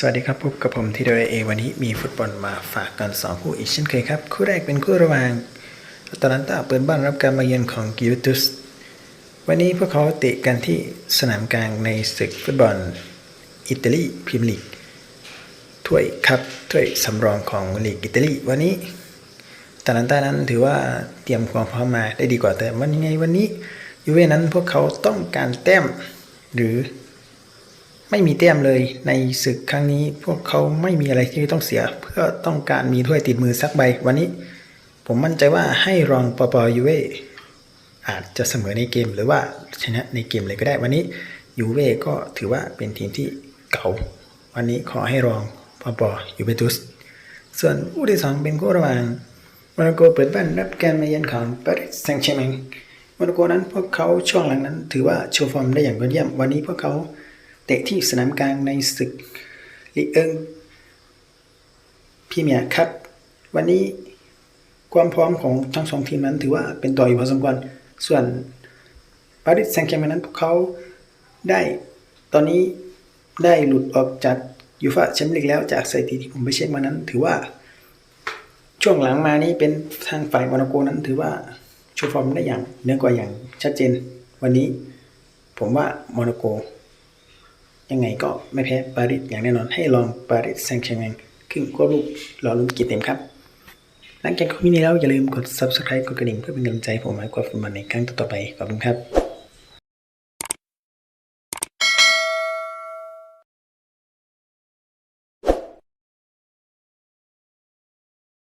สวัสดีครับพบกับผมทีเดเอวันนี้มีฟุตบอลมาฝากกัน2คู่อีกเช่นเคยครับ คู่แรกเป็นคู่ระหว่างตาลันตาเปิดบ้านรับการมาเยือนของกิวตุส วันนี้พวกเขาเตะกันที่สนามกลางในศึกฟุตบอลอิตาลีพรีเมียร์ลีกถ้วยครับถ้วยสำรองของลีกอิตาลีวันนี้ตาลันตานั้นถือว่าเตรียมความพร้อมมาได้ดีกว่าแต่วันยังไงวันนี้ยูเว่นั้นพวกเขาต้องการแต้มหรือ ไม่มีแต้มเลยในศึกครั้งนี้ พวกเขาไม่มีอะไรที่ต้องเสีย เพื่อต้องการมีถ้วยติดมือสักใบ วันนี้ ผมมั่นใจว่าให้รองปปยูเวอาจจะเสมอในเกมหรือว่าชนะในเกมเลยก็ได้ วันนี้ยูเวก็ถือว่าเป็นทีมที่เก่า วันนี้ขอให้รองปปยูเวนตุสส่วนคู่ที่สองเป็นคู่ระหว่างโมนาโกเปิดบ้านรับการมาเยือนของปารีสแซงต์แชร์แมงโมนาโกนั้นพวกเขาช่วงหลังนั้น ถือว่าโชว์ฟอร์มได้อย่างยอดเยี่ยม วันนี้พวกเขา เตะที่สนามกลางในศึกลีกเอิงพรีเมียครับ วันนี้ความพร้อมของทั้งสองทีมนั้นถือว่าเป็นต่ออยู่พอสมควรส่วนปารีสแซงต์แชร์แมงนั้นพวกเขาได้ตอนนี้ได้หลุดออกจากยูฟ่าแชมเปี้ยนลีกแล้วจากสถิติที่ผมไปเช็คมานั้น ถือว่า ช่วงหลังมานี้เป็นทางฝ่ายโมนาโกนั้นถือว่าโชว์ฟอร์มได้อย่างเนือกว่าอย่างชัดเจน วันนี้ผมว่าโมนาโก ยังไงก็ไม่แพ้ปารีสอย่างแน่นอนให้ลองปารีสแซงต์แชร์แมงครึ่งควบลูกรอลุ้นกีเต็มครับหลังจากคลิปนี้แล้วอย่าลืมกด subscribe กดกระดิ่งเพื่อเป็นกำลังใจผมให้กดฟุตบอลในครั้งต่อไปขอบคุณครับ